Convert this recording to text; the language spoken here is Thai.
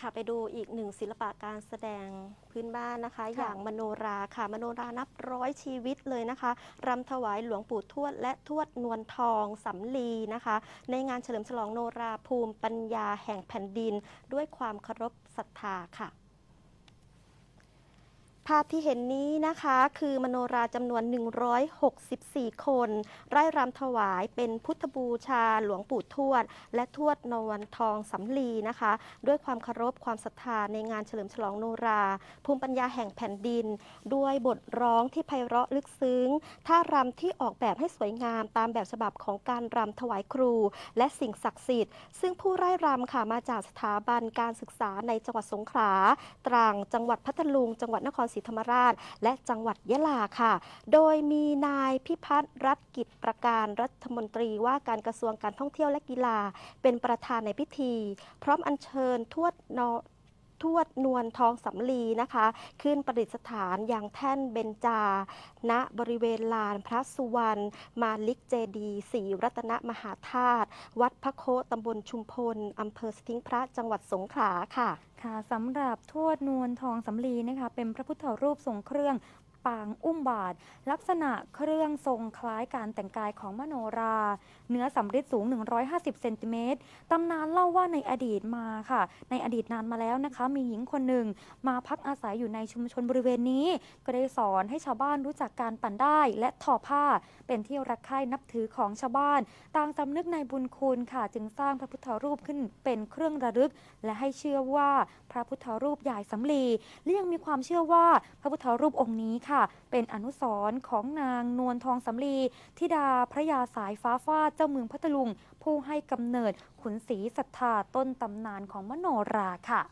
ค่ะไปดูอีกหนึ่งศิลปะการแสดงพื้นบ้านนะคะ อย่างมโนราค่ะ มโนรานับร้อยชีวิตเลยนะคะรำถวายหลวงปู่ทวด และทวดนวลทองสำลีนะคะ ในงานเฉลิมฉลองโนราภูมิปัญญาแห่งแผ่นดิน ด้วยความเคารพศรัทธาค่ะ ภาพที่เห็นนี้นะคะ คือมโนราจำนวน 164 คนไร่รำถวายเป็นพุทธบูชาหลวงปู่ทวด และทวดนวลทองสำลีนะคะ ด้วยความเคารพความศรัทธาในงานเฉลิมฉลองโนรา ภูมิปัญญาแห่งแผ่นดิน ด้วยบทร้องที่ไพเราะลึกซึ้งท่ารำที่ออกแบบให้สวยงามตามแบบฉบับของการรำถวายครู และสิ่งศักดิ์สิทธิ์ ซึ่งผู้ไร่รำค่ะมาจากสถาบันการศึกษาในจังหวัดสงขลาตรังจังหวัดพัทลุง จังหวัดนครศรีธรรมราช และจังหวัดยะลาค่ะ โดยมีนายพิพัฒน์รัฐกิจประการรัฐมนตรีว่าการกระทรวงการท่องเที่ยวและกีฬา เป็นประธานในพิธี พร้อมอัญเชิญทวดนอ ทวดนวลทองสำลีนะคะ ขึ้นประดิษฐานอย่างแท่นเบญจา ณบริเวณลานพระสุวรรณมาลิกเจดีศรีรัตนมหาธาตุวัดพระโคตำบลชุมพลอำเภอสทิงพระจังหวัดสงขลาค่ะค่ะสำหรับทวดนวลทองสำลีนะคะเป็นพระพุทธรูปทรงเครื่อง ปางอุ้มบาท ลักษณะเครื่องทรงคล้ายการแต่งกายของมโนรา เนื้อสำริดสูง 150 เซนติเมตรตำนานเล่าว่าในอดีตมาค่ะ ในอดีตนานมาแล้วนะคะ มีหญิงคนหนึ่งมาพักอาศัยอยู่ในชุมชนบริเวณนี้ ก็ได้สอนให้ชาวบ้านรู้จักการปั่นได้ และทอผ้า เป็นที่รักใคร่นับถือของชาวบ้าน ต่างสำนึกในบุญคุณค่ะ จึงสร้างพระพุทธรูปขึ้นเป็นเครื่องระลึก และให้เชื่อว่าพระพุทธรูปใหญ่สำลีและยังมีความเชื่อว่าพระพุทธรูปองค์นี้ค่ะค่ะ เป็นอนุสรณ์ของนางนวลทองสำลีธิดาพระยาสายฟ้าฟาดเจ้าเมืองพัทลุง ผู้ให้กำเนิดขุนศรีศรัทธาต้นตำนานของมโนราค่ะ